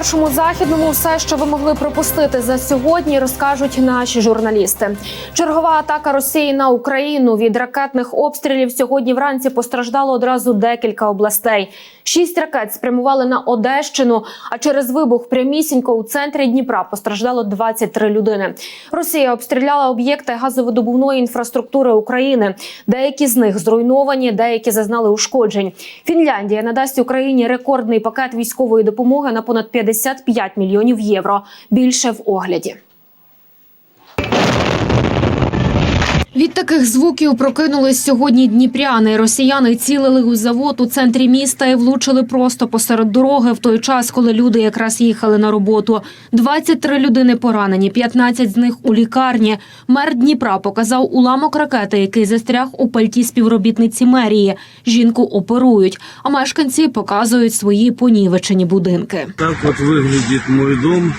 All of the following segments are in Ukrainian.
першому західному. Все, що ви могли пропустити за сьогодні, розкажуть наші журналісти. Чергова атака Росії на Україну від ракетних обстрілів сьогодні вранці постраждало одразу декілька областей. Шість ракет спрямували на Одещину. А через вибух прямісінько у центрі Дніпра постраждало 23 людини. Росія обстріляла об'єкти газовидобувної інфраструктури України. Деякі з них зруйновані, деякі зазнали ушкоджень. Фінляндія надасть Україні рекордний пакет військової допомоги на понад 55 мільйонів євро. Більше в огляді. Від таких звуків прокинулись сьогодні дніпряни. Росіяни цілили у завод у центрі міста і влучили просто посеред дороги в той час, коли люди якраз їхали на роботу. 23 людини поранені, 15 з них у лікарні. Мер Дніпра показав уламок ракети, який застряг у пальті співробітниці мерії. Жінку оперують, а мешканці показують свої понівечені будинки. Так вот выглядит мой дом.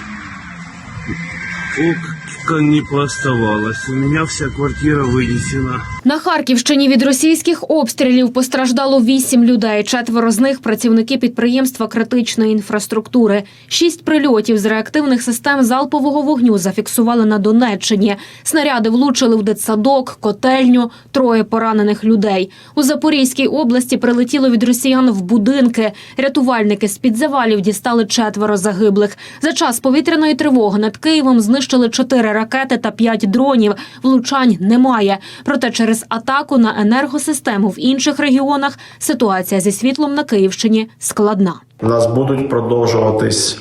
Окон не пооставалось. У меня вся квартира вынесена. На Харківщині від російських обстрілів постраждало вісім людей. Четверо з них працівники підприємства критичної інфраструктури. Шість прильотів з реактивних систем залпового вогню зафіксували на Донеччині. Снаряди влучили в дитсадок, котельню, троє поранених людей. У Запорізькій області прилетіло від росіян в будинки. Рятувальники з під завалів дістали четверо загиблих. За час повітряної тривоги над Києвом знищили чотири ракети та п'ять дронів. Влучань немає. Проте через атаку на енергосистему в інших регіонах ситуація зі світлом на Київщині складна. У нас будуть продовжуватись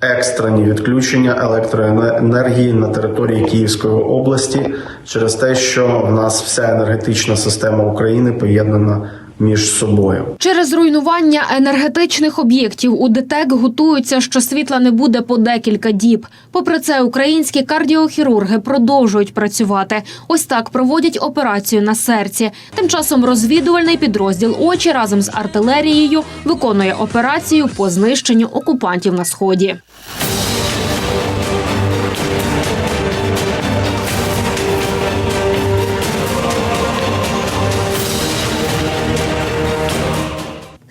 екстрені відключення електроенергії на території Київської області через те, що в нас вся енергетична система України поєднана між собою. Через руйнування енергетичних об'єктів у ДТЕК готуються, що світла не буде по декілька діб. Попри це, українські кардіохірурги продовжують працювати. Ось так проводять операцію на серці. Тим часом розвідувальний підрозділ очі разом з артилерією виконує операцію по знищенню окупантів на сході.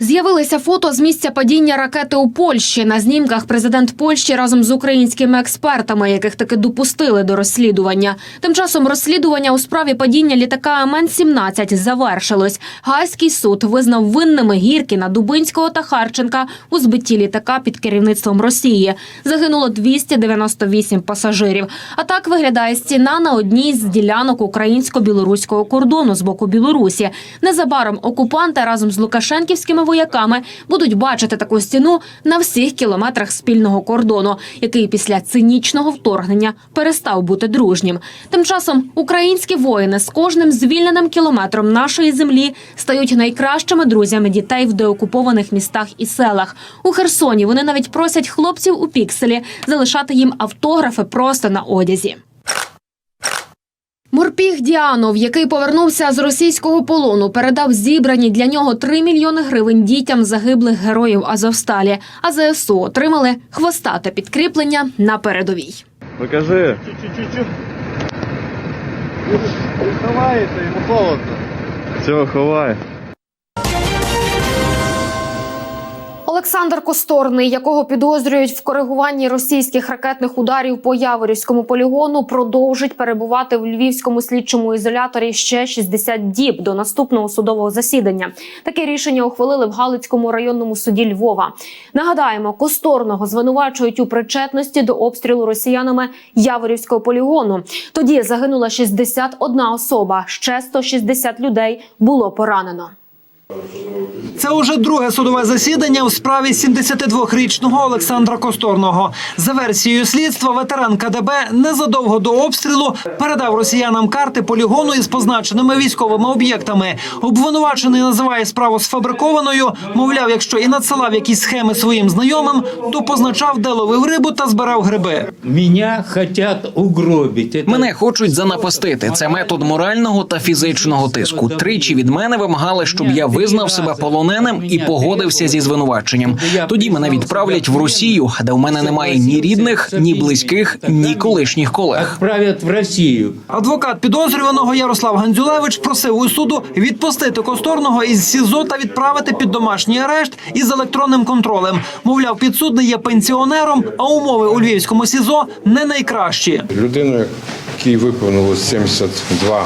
З'явилися фото з місця падіння ракети у Польщі. На знімках президент Польщі разом з українськими експертами, яких таки допустили до розслідування. Тим часом розслідування у справі падіння літака МН-17 завершилось. Гайський суд визнав винними Гіркіна, Дубинського та Харченка у збитті літака під керівництвом Росії. Загинуло 298 пасажирів. А так виглядає стіна на одній з ділянок українсько-білоруського кордону з боку Білорусі. Незабаром окупанти разом з лукашенківськими вояками будуть бачити таку стіну на всіх кілометрах спільного кордону, який після цинічного вторгнення перестав бути дружнім. Тим часом українські воїни з кожним звільненим кілометром нашої землі стають найкращими друзями дітей в деокупованих містах і селах. У Херсоні вони навіть просять хлопців у пікселі залишати їм автографи просто на одязі. Морпіг Діанов, який повернувся з російського полону, передав зібрані для нього 3 мільйони гривень дітям загиблих героїв Азовсталі. А ЗСУ отримали хвостате підкріплення на передовій. Покажи. Ховається, йому холодно. Все, ховай. Олександр Косторний, якого підозрюють в коригуванні російських ракетних ударів по Яворівському полігону, продовжить перебувати в львівському слідчому ізоляторі ще 60 діб до наступного судового засідання. Таке рішення ухвалили в Галицькому районному суді Львова. Нагадаємо, Косторного звинувачують у причетності до обстрілу росіянами Яворівського полігону. Тоді загинула 61 особа, ще 160 людей було поранено. Це уже друге судове засідання у справі 72-річного Олександра Косторного. За версією слідства, ветеран КДБ незадовго до обстрілу передав росіянам карти полігону із позначеними військовими об'єктами. Обвинувачений називає справу сфабрикованою. Мовляв, якщо і надсилав якісь схеми своїм знайомим, то позначав, де ловив рибу та збирав гриби. Меня хотят угробить. Мене хочуть занапастити. Це метод морального та фізичного тиску. Тричі від мене вимагали, щоб я визнав себе полоненим і погодився зі звинуваченням. Тоді мене відправлять в Росію, де в мене немає ні рідних, ні близьких, ні колишніх колег. Отправят в Россию. Адвокат підозрюваного Ярослав Гандзюлевич просив у суду відпустити Косторного із СІЗО та відправити під домашній арешт із електронним контролем. Мовляв, підсудний є пенсіонером, а умови у львівському СІЗО не найкращі. Людину, якій виповнилось 72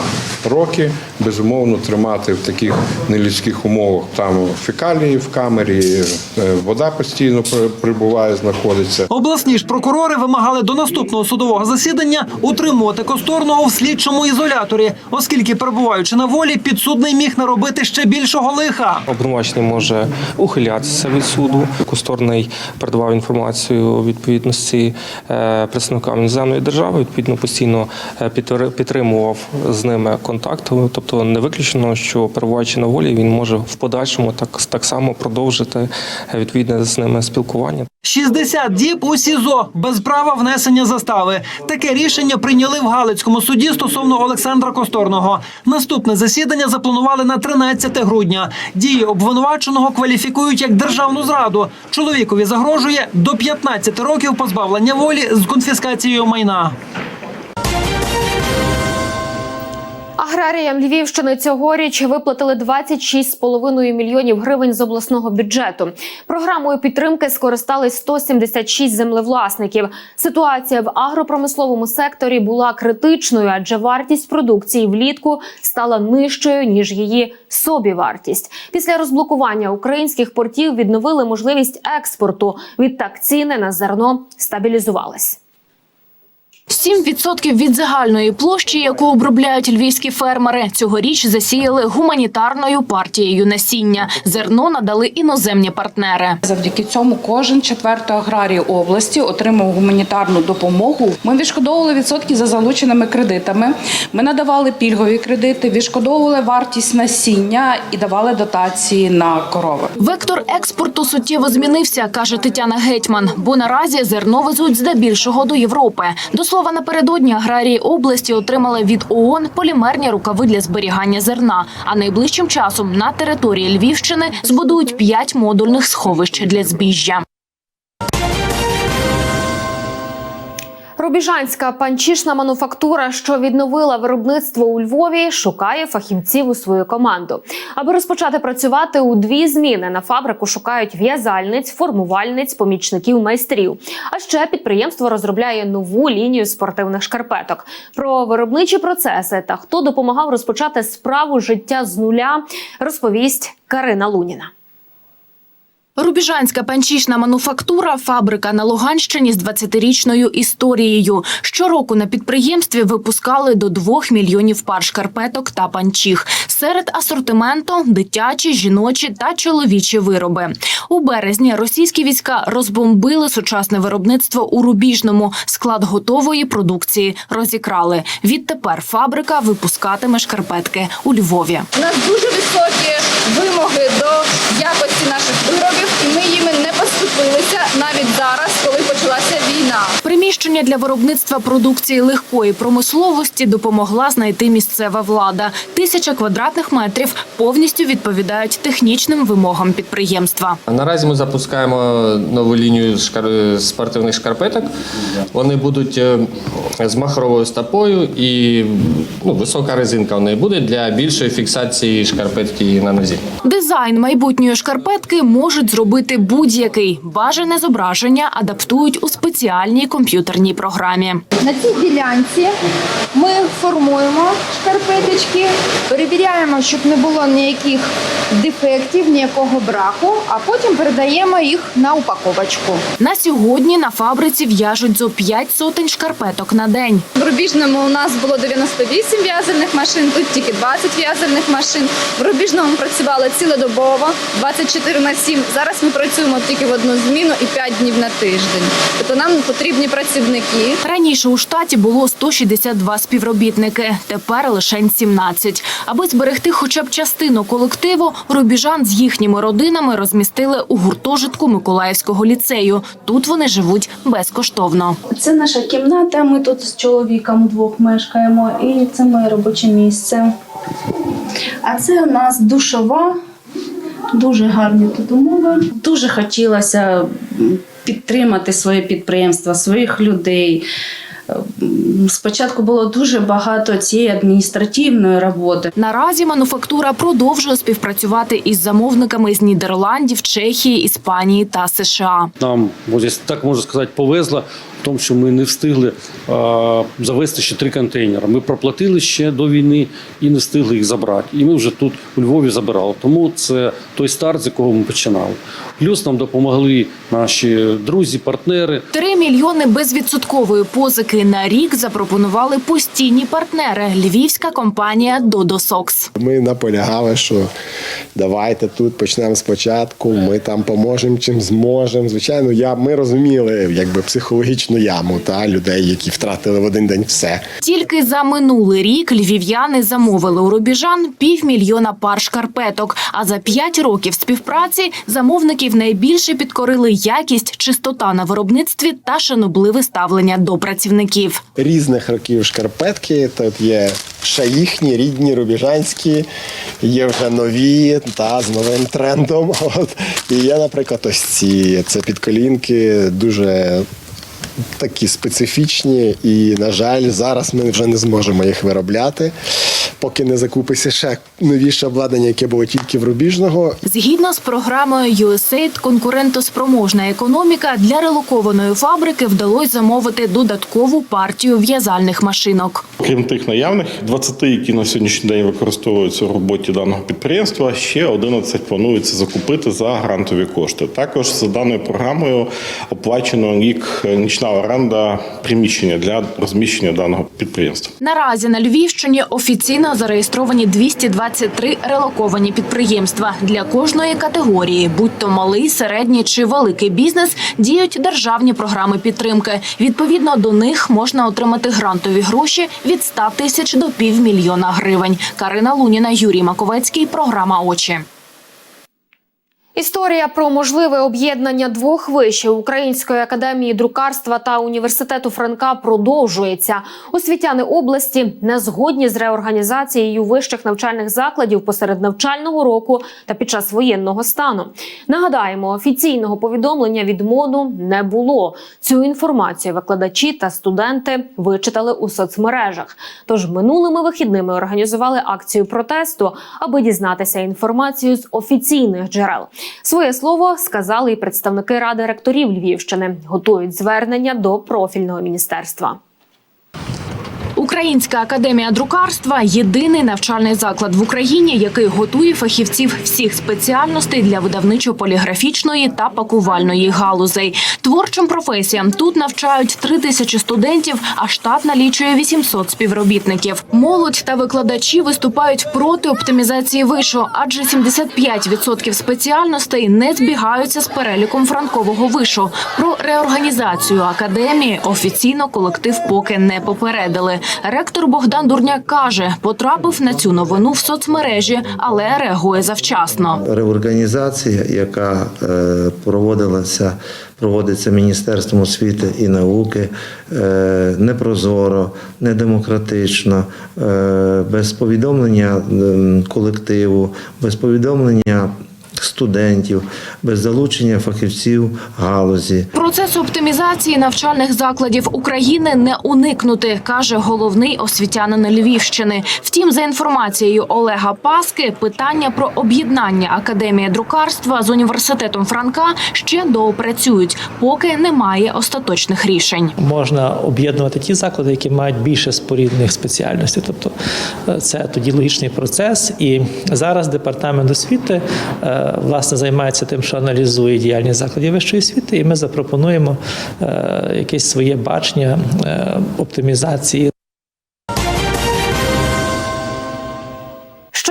роки, безумовно тримати в таких нелюдських умовах. Там фекалії в камері, е, вода постійно прибуває, знаходиться. Обласні ж прокурори вимагали до наступного судового засідання утримувати Косторного в слідчому ізоляторі, оскільки перебуваючи на волі, підсудний міг наробити ще більшого лиха. Обвинувачений може ухилятися від суду. Косторний передавав інформацію у відповідності е, представникам іноземної держави. Відповідно, постійно підтримував з ними контакт. Тобто не виключено, що перебуваючи на волі, він може в подальшому так, так само продовжити е, відповідне з ними спілкування. 60 діб у СІЗО без права внесення застави. Таке рішення прийняли в Галицькому суді стосовно Олександра Косторного. Наступне засідання запланували на 13 грудня. Дії обвинуваченого кваліфікують як державну зраду. Чоловікові загрожує до 15 років позбавлення волі з конфіскацією майна. Аграріям Львівщини цьогоріч виплатили 26,5 мільйонів гривень з обласного бюджету. Програмою підтримки скористались 176 землевласників. Ситуація в агропромисловому секторі була критичною, адже вартість продукції влітку стала нижчою ніж її собівартість. Після розблокування українських портів відновили можливість експорту. Відтак ціни на зерно стабілізувались. 7% від загальної площі, яку обробляють львівські фермери, цьогоріч засіяли гуманітарною партією насіння. Зерно надали іноземні партнери. Завдяки цьому кожен четвертий аграрій області отримав гуманітарну допомогу. Ми відшкодовували відсотки за залученими кредитами. Ми надавали пільгові кредити, відшкодовували вартість насіння і давали дотації на корови. Вектор експорту суттєво змінився, каже Тетяна Гетьман, бо наразі зерно везуть здебільшого до Європи. До слова, напередодні аграрії області отримали від ООН полімерні рукави для зберігання зерна. А найближчим часом на території Львівщини збудують п'ять модульних сховищ для збіжжя. Рубіжанська панчішна мануфактура, що відновила виробництво у Львові, шукає фахівців у свою команду. Аби розпочати працювати у дві зміни на фабрику шукають в'язальниць, формувальниць, помічників майстрів. А ще підприємство розробляє нову лінію спортивних шкарпеток. Про виробничі процеси та хто допомагав розпочати справу життя з нуля, розповість Карина Луніна. Рубіжанська панчішна мануфактура фабрика на Луганщині з 20-річною історією. Щороку на підприємстві випускали до 2 мільйонів пар шкарпеток та панчіх. Серед асортименту дитячі, жіночі та чоловічі вироби. У березні російські війська розбомбили сучасне виробництво у Рубіжному. Склад готової продукції розікрали. Відтепер фабрика випускатиме шкарпетки у Львові. У нас дуже високі вимоги до якості наших виробів, і ми їми не поступилися навіть зараз, війна. Приміщення для виробництва продукції легкої промисловості допомогла знайти місцева влада. Тисяча квадратних метрів повністю відповідають технічним вимогам підприємства. Наразі ми запускаємо нову лінію спортивних шкарпеток. Вони будуть е, з махровою стопою і ну, висока резинка в неї буде для більшої фіксації шкарпетки на нозі. Дизайн майбутньої шкарпетки можуть зробити будь-який. Бажане зображення адаптують у спеціальній комп'ютерній програмі. На цій ділянці ми формуємо шкарпеточки, перевіряємо, щоб не було ніяких дефектів, ніякого браку, а потім передаємо їх на упаковочку. На сьогодні на фабриці в'яжуть зо 5 сотень шкарпеток на день. В Рубіжному у нас було 98 в'язальних машин, тут тільки 20 в'язальних машин. В Рубіжному працювали цілодобово, 24 на 7. Зараз ми працюємо тільки в одну зміну і 5 днів на тиждень. Тобто нам потрібні працівники. Раніше у штаті було 162 співробітники, тепер лише 17. Аби зберегти хоча б частину колективу, рубіжан з їхніми родинами розмістили у гуртожитку Миколаївського ліцею. Тут вони живуть безкоштовно. Це наша кімната. Ми тут з чоловіком двох мешкаємо, і це моє робоче місце. А це у нас душова дуже гарні тут умови. Дуже хотілося підтримати своє підприємство, своїх людей. Спочатку було дуже багато цієї адміністративної роботи. Наразі мануфактура продовжує співпрацювати із замовниками з Нідерландів, Чехії, Іспанії та США. Нам, так можна сказати, повезло в тому, що ми не встигли завести ще три контейнери. Ми проплатили ще до війни і не встигли їх забрати. І ми вже тут у Львові забирали. Тому це той старт, з якого ми починали. Плюс нам допомогли наші друзі, партнери. Три мільйони безвідсоткової позики на рік запропонували постійні партнери львівська компанія Додосокс. Ми наполягали, що давайте тут почнемо спочатку. Ми там поможемо чим зможемо. Звичайно, я ми розуміли, якби психологічну яму та людей, які втратили в один день все. Тільки за минулий рік львів'яни замовили у рубіжан півмільйона пар шкарпеток. А за п'ять років співпраці замовників найбільше підкорили якість, чистота на виробництві та шанобливе ставлення до працівників. Різних років шкарпетки. Тут є ще їхні рідні рубіжанські, є вже нові та з новим трендом. От і є, наприклад, ось ці це підколінки дуже. Такі специфічні, і на жаль, зараз ми вже не зможемо їх виробляти, поки не закупиться ще новіше обладнання, яке було тільки в рубіжного. Згідно з програмою USAID конкурентоспроможна економіка для релокованої фабрики вдалося замовити додаткову партію в'язальних машинок. Крім тих наявних 20, які на сьогоднішній день використовуються в роботі даного підприємства, ще 11 планується закупити за грантові кошти. Також за даною програмою оплачено рік нічна оренда приміщення для розміщення даного підприємства. Наразі на Львівщині офіційно зареєстровані 223 релоковані підприємства. Для кожної категорії, будь то малий, середній чи великий бізнес, діють державні програми підтримки. Відповідно до них можна отримати грантові гроші від 100 тисяч до півмільйона гривень. Карина Луніна, Юрій Маковецький. Програма очі. Історія про можливе об'єднання двох вишів Української академії друкарства та університету Франка продовжується. Освітяни області не згодні з реорганізацією вищих навчальних закладів посеред навчального року та під час воєнного стану. Нагадаємо, офіційного повідомлення від МОНу не було. Цю інформацію викладачі та студенти вичитали у соцмережах. Тож минулими вихідними організували акцію протесту, аби дізнатися інформацію з офіційних джерел. Своє слово сказали і представники ради ректорів Львівщини. Готують звернення до профільного міністерства. Українська академія друкарства єдиний навчальний заклад в Україні, який готує фахівців всіх спеціальностей для видавничо-поліграфічної та пакувальної галузей. Творчим професіям тут навчають три тисячі студентів, а штат налічує 800 співробітників. Молодь та викладачі виступають проти оптимізації вишу, адже 75% спеціальностей не збігаються з переліком франкового вишу. Про реорганізацію академії офіційно колектив поки не попередили. Ректор Богдан Дурняк каже, потрапив на цю новину в соцмережі, але реагує завчасно. реорганізація, яка е, проводилася, проводиться Міністерством освіти і науки, е, непрозоро, недемократично, е, без повідомлення колективу, без повідомлення студентів, без залучення фахівців галузі. Процесу оптимізації навчальних закладів України не уникнути, каже головний освітянин Львівщини. Втім, за інформацією Олега Паски, питання про об'єднання академії друкарства з університетом Франка ще доопрацюють, поки немає остаточних рішень. можна об'єднувати ті заклади, які мають більше спорідних спеціальностей. Тобто е, це тоді логічний процес. І зараз департамент освіти е, власне займається тим, що аналізує діяльність закладів вищої освіти, і ми запропонуємо е, якесь своє бачення е, оптимізації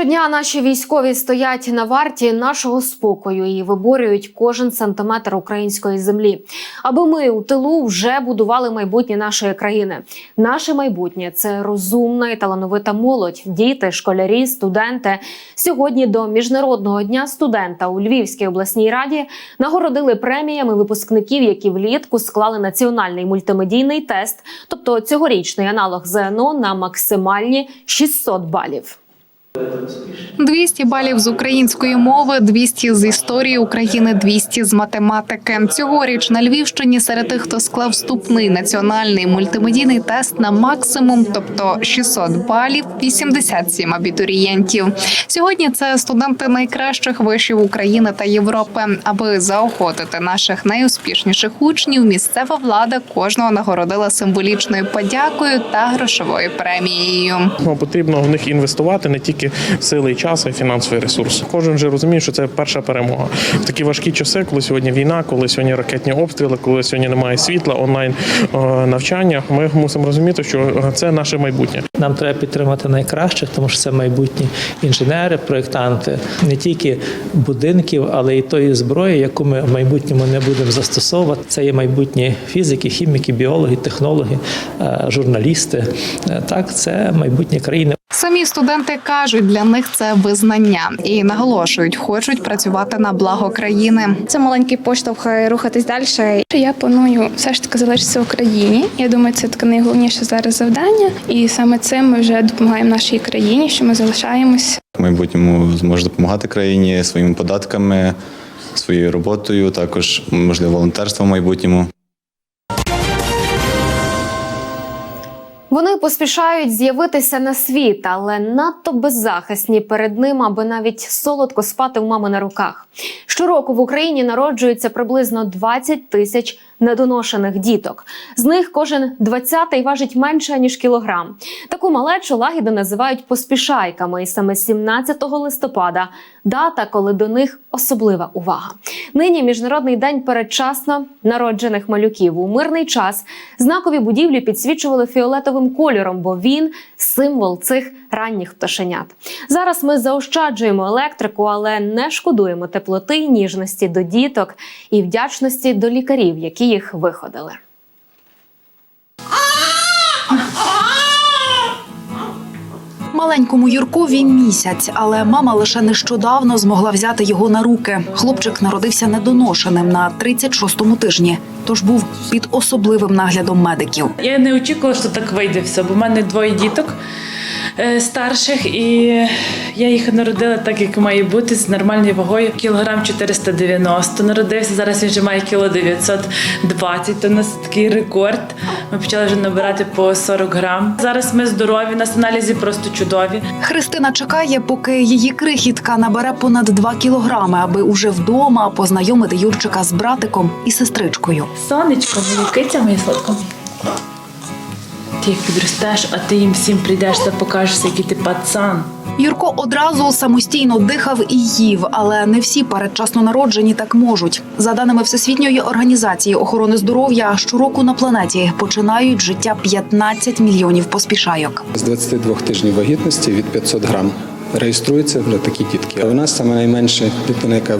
Щодня наші військові стоять на варті нашого спокою і виборюють кожен сантиметр української землі, аби ми у тилу вже будували майбутнє нашої країни. Наше майбутнє це розумна і талановита молодь, діти, школярі, студенти. Сьогодні до міжнародного дня студента у Львівській обласній раді нагородили преміями випускників, які влітку склали національний мультимедійний тест, тобто цьогорічний аналог ЗНО на максимальні 600 балів. 200 балів з української мови, 200 з історії України, 200 з математики. Цьогоріч на Львівщині серед тих, хто склав вступний національний мультимедійний тест на максимум, тобто 600 балів, 87 абітурієнтів. Сьогодні це студенти найкращих вишів України та Європи. Аби заохотити наших найуспішніших учнів, місцева влада кожного нагородила символічною подякою та грошовою премією. Потрібно в них інвестувати не тільки сили і час, а й фінансовий ресурс. Кожен вже розуміє, що це перша перемога в такі важкі часи, коли сьогодні війна, коли сьогодні ракетні обстріли, коли сьогодні немає світла, онлайн е, навчання. Ми мусимо розуміти, що це наше майбутнє. Нам треба підтримати найкращих, тому що це майбутні інженери, проєктанти не тільки будинків, але й тої зброї, яку ми в майбутньому не будемо застосовувати. Це є майбутні фізики, хіміки, біологи, технологи, е, журналісти. Е, Так, це майбутнє країни. Самі студенти кажуть, для них це визнання і наголошують, хочуть працювати на благо країни. Це маленький поштовх е, рухатись далі. Я планую все ж таки залишитися в Україні. Я думаю, це таке найголовніше зараз завдання, і саме цим ми вже допомагаємо нашій країні, що ми залишаємось. В майбутньому зможе допомагати країні своїми податками, своєю роботою, також можливо волонтерством в майбутньому. Вони поспішають з'явитися на світ, але надто беззахисні перед ним, аби навіть солодко спати у мами на руках. Щороку в Україні народжується приблизно 20 тисяч недоношених діток. З них кожен двадцятий важить менше ніж кілограм. Таку малечу лагідно називають поспішайками, і саме 17 листопада дата, коли до них особлива увага. Нині міжнародний день передчасно народжених малюків. У мирний час знакові будівлі підсвічували фіолетовим кольором, бо він символ цих ранніх пташенят. Зараз ми заощаджуємо електрику, але не шкодуємо теплоти ніжності до діток і вдячності до лікарів, які їх виходили. Маленькому Юркові місяць, але мама лише нещодавно змогла взяти його на руки. Хлопчик народився недоношеним на 36-му тижні, тож був під особливим наглядом медиків. Я не очікувала, що так вийде все, бо в мене двоє діток старших, і я їх народила так, як має бути, з нормальною вагою. Кілограм 490 народився. Зараз він вже має кіло 920, то у нас такий рекорд. Ми почали вже набирати по 40 грам. Зараз ми здорові, нас аналізи просто чудові. Христина чекає, поки її крихітка набере понад 2 кілограми, аби уже вдома познайомити Юрчика з братиком і сестричкою. Сонечко, моя киця моя сладка. Ти як підростеш, а ти їм всім прийдеш та покажешся, який ти пацан. Юрко одразу самостійно дихав і їв, але не всі передчасно народжені так можуть. За даними Всесвітньої організації охорони здоров'я, щороку на планеті починають життя 15 мільйонів поспішайок. З 22 тижнів вагітності від 500 грам. Реєструються вже такі дітки. У нас саме найменша дитина, яка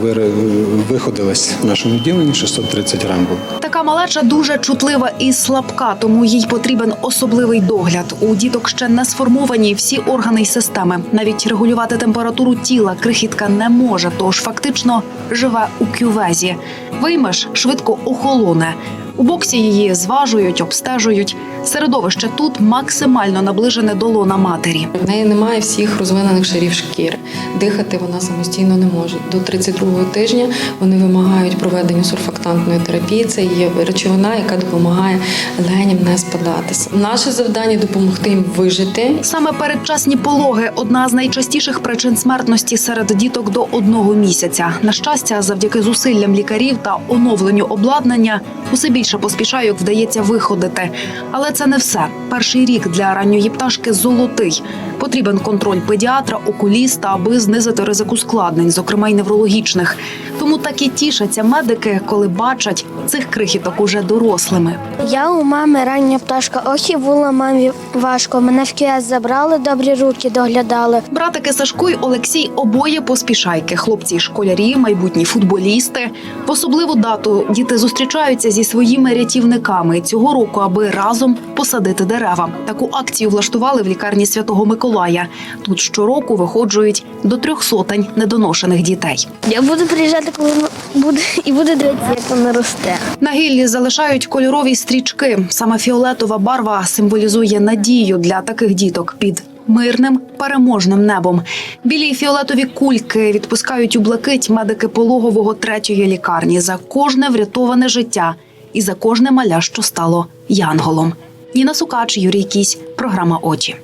виходилась в нашому відділенні, 630 грам був. Така малеча дуже чутлива і слабка, тому їй потрібен особливий догляд. У діток ще не сформовані всі органи й системи. Навіть регулювати температуру тіла крихітка не може, тож фактично живе у кювезі. Виймеш швидко охолоне. У боксі її зважують, обстежують. Середовище тут максимально наближене до лона матері. В неї немає всіх розвинених шарів шкіри. Дихати вона самостійно не може. До 32-го тижня вони вимагають проведення сурфактантної терапії. Це є речовина, яка допомагає легеням не спадатися. Наше завдання допомогти їм вижити. Саме передчасні пологи одна з найчастіших причин смертності серед діток до одного місяця. На щастя, завдяки зусиллям лікарів та оновленню обладнання усе більше поспішайок вдається виходити. Але це не все. Перший рік для ранньої пташки золотий. Потрібен контроль педіатра, окуліста, аби знизити ризик ускладнень, зокрема й неврологічних. Тому так і тішаться медики, коли бачать цих крихіток уже дорослими. Я у мами рання пташка. Ох і було мамі важко. Мене в кіас забрали, добрі руки доглядали. Братики Сашко й Олексій обоє поспішайки. Хлопці школярі, майбутні футболісти. В особливу дату діти зустрічаються зі своїми рятівниками цього року, аби разом посадити дерева. Таку акцію влаштували в лікарні Святого Миколая. Тут щороку виходжують до трьох сотень недоношених дітей. Я буду приїжджати, коли буде і буде дивитися, як вона росте. На гіллі залишають кольорові стрічки. Саме фіолетова барва символізує надію для таких діток під мирним переможним небом. Білі фіолетові кульки відпускають у блакить медики пологового третьої лікарні за кожне врятоване життя і за кожне маля, що стало янголом. Ніна Сукач, Юрій Кісь, програма Очі.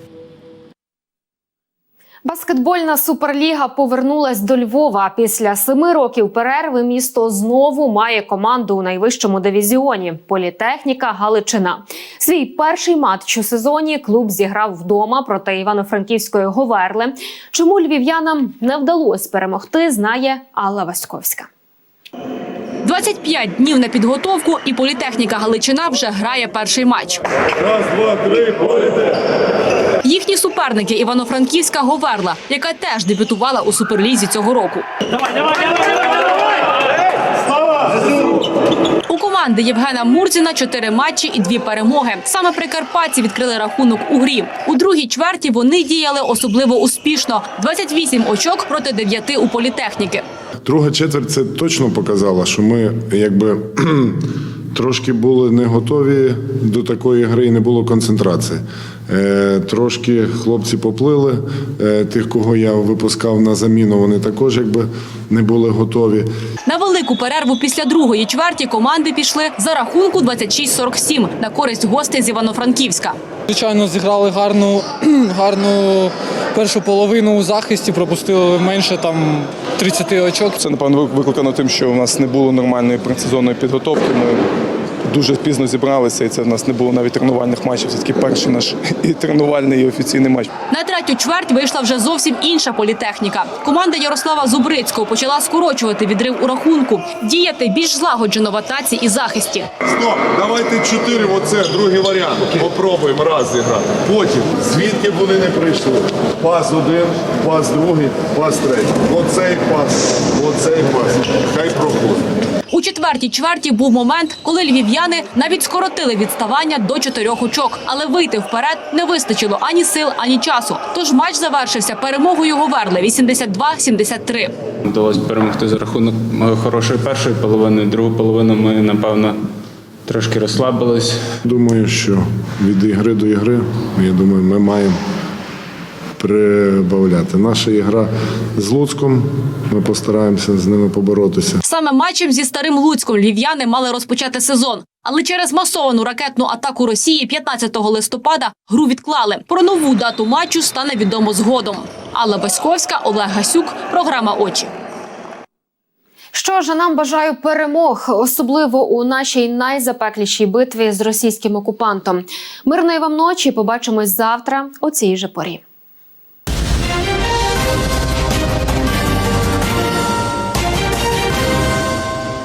Баскетбольна суперліга повернулась до Львова. Після семи років перерви місто знову має команду у найвищому дивізіоні політехніка Галичина. Свій перший матч у сезоні клуб зіграв вдома проти івано-франківської Говерли. Чому львів'янам не вдалося перемогти, знає Алла Васьковська. 25 днів на підготовку, і політехніка Галичина вже грає перший матч. Раз, два, три, політе! Їхні суперники Івано-Франківська Говерла, яка теж дебютувала у суперлізі цього року. У команди Євгена Мурзіна чотири матчі і дві перемоги. Саме прикарпатці відкрили рахунок у грі. У другій чверті вони діяли особливо успішно: 28 очок проти 9 у політехніки. Друга четверть це точно показала, що ми якби трошки були не готові до такої гри і не було концентрації. Е, трошки хлопці поплили. Е, тих, кого я випускав на заміну, вони також якби не були готові. На велику перерву після другої чверті команди пішли за рахунку 26-47 на користь гостей з Івано-Франківська. Звичайно, зіграли гарну, гарну першу половину у захисті, пропустили менше там 30 очок. Це напевно викликано тим, що у нас не було нормальної предсезонної підготовки. Ми дуже пізно зібралися, і це в нас не було навіть тренувальних матчів. Це такий перший наш і тренувальний, і офіційний матч. На третю чверть вийшла вже зовсім інша політехніка. Команда Ярослава Зубрицького почала скорочувати відрив у рахунку, діяти більш злагоджено в атаці і захисті. Стоп, давайте чотири. Оце другий варіант. Попробуємо раз зіграти. Потім, звідки вони не прийшли. Пас один, пас другий, пас третій. Оцей пас, оцей пас. Хай проходить. У четвертій чверті був момент, коли львів'яни навіть скоротили відставання до чотирьох очок, але вийти вперед не вистачило ані сил, ані часу. Тож матч завершився перемогою Говерли 82-73. Вдалося перемогти за рахунок е, хорошої першої половини. Другу половину ми, напевно, трошки розслабились. Думаю, що від ігри до ігри, я думаю, ми маємо прибавляти. Наша ігра з Луцьком. Ми постараємося з ними поборотися. Саме матчем зі старим Луцьком львів'яни мали розпочати сезон. Але через масовану ракетну атаку Росії 15 листопада гру відклали. Про нову дату матчу стане відомо згодом. Алла Баськовська, Олег Гасюк, програма Очі. Що ж, нам бажаю перемог, особливо у нашій найзапеклішій битві з російським окупантом. Мирної вам ночі. Побачимось завтра у цій же порі.